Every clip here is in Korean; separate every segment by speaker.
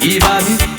Speaker 1: 一般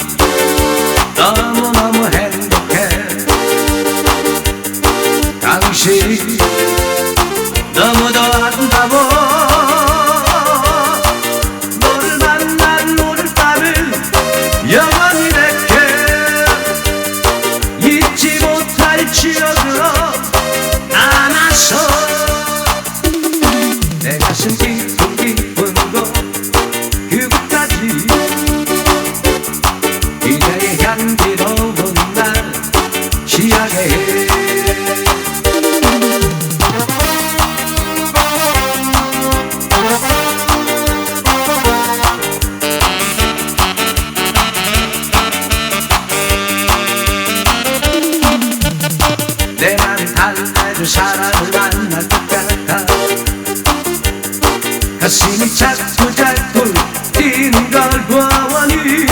Speaker 1: Kasini chat, chat, tin galguani.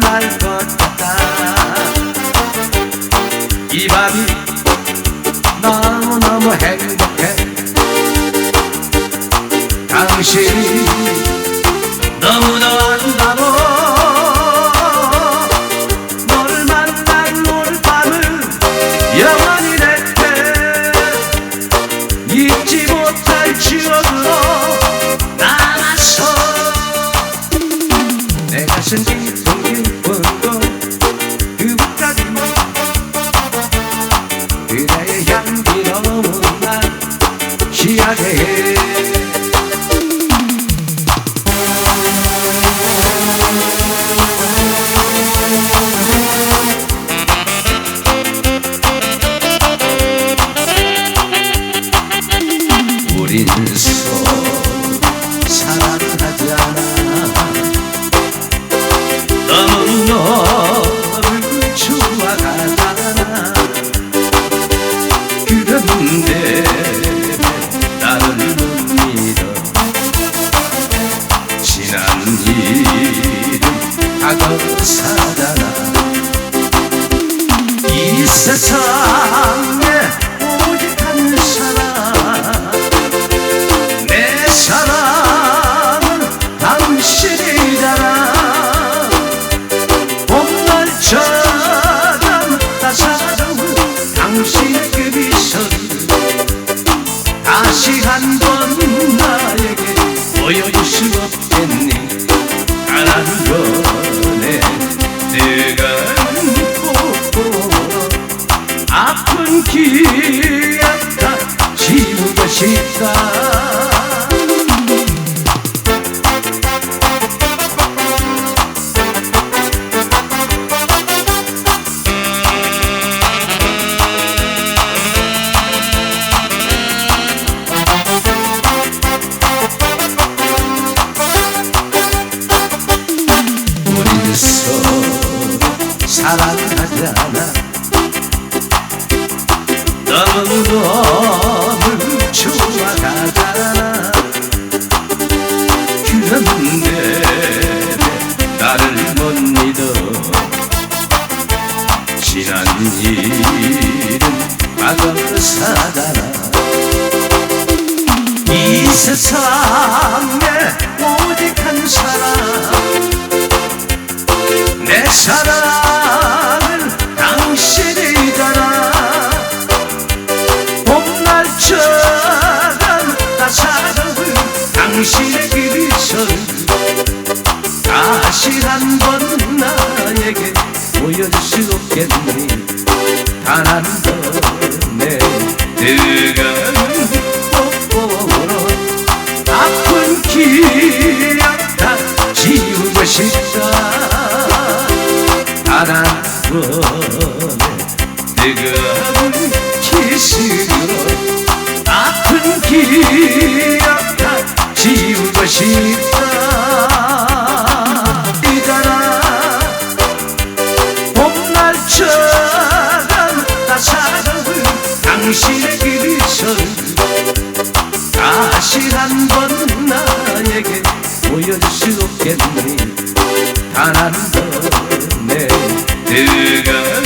Speaker 1: 날 것 같다. 이 밤이 너무너무 행복해. 당신 She had a 난 이름 악어 사다나 이 세상 나는 너를 좋아하잖아 그런데 나를 못 믿어 지난 일은 과거 사다라 이 세상 이어질 수 없겠니? 단 한 번에 뜨거운 뽀뽀로 아픈 기억 다 지우고 싶다. 단 한 번에 뜨거운 키스로 아픈 기억 다 지우고 싶다. 그리셔를 다시 한 번 나에게 보여줄 수 없겠니? 단한 번의 뜨거운